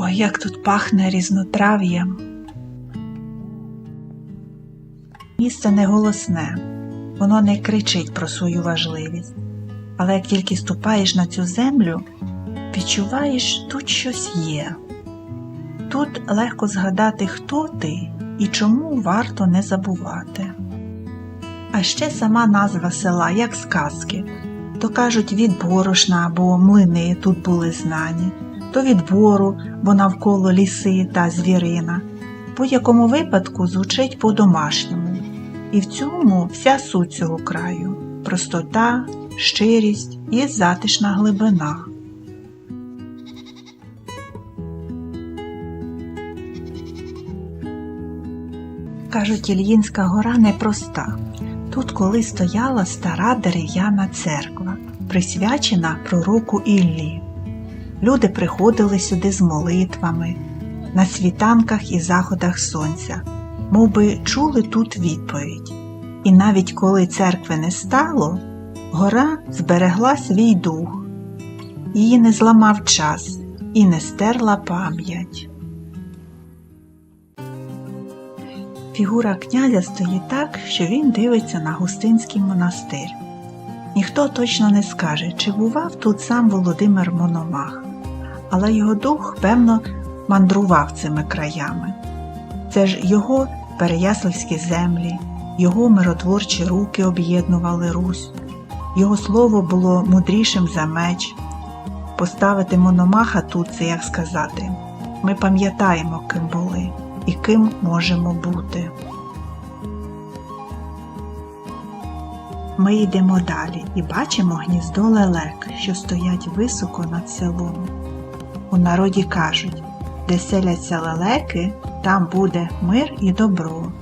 Ой, як тут пахне різнотрав'ям. Місце не голосне, воно не кричить про свою важливість. Але як тільки ступаєш на цю землю, відчуваєш, тут щось є. Тут легко згадати, хто ти і чому варто не забувати. А ще сама назва села, як сказки. То кажуть від борошна або млини тут були знані, то від бору, бо навколо ліси та звірина. В будь-якому випадку звучить по-домашньому. І в цьому вся суть цього краю простота, щирість і затишна глибина. Кажуть, Ільїнська гора непроста. Тут колись стояла стара дерев'яна церква, присвячена пророку Іллі. Люди приходили сюди з молитвами, на світанках і заходах сонця, мов би чули тут відповідь. І навіть коли церкви не стало, гора зберегла свій дух, її не зламав час і не стерла пам'ять. Фігура князя стоїть так, що він дивиться на Густинський монастир. Ніхто точно не скаже, чи бував тут сам Володимир Мономах, але його дух, певно, мандрував цими краями. Це ж його переяславські землі, його миротворчі руки об'єднували Русь, його слово було мудрішим за меч. Поставити Мономаха тут це як сказати. Ми пам'ятаємо, ким були і ким можемо бути. Ми йдемо далі і бачимо гніздо лелек, що стоять високо над селом. У народі кажуть, де селяться лелеки, там буде мир і добро.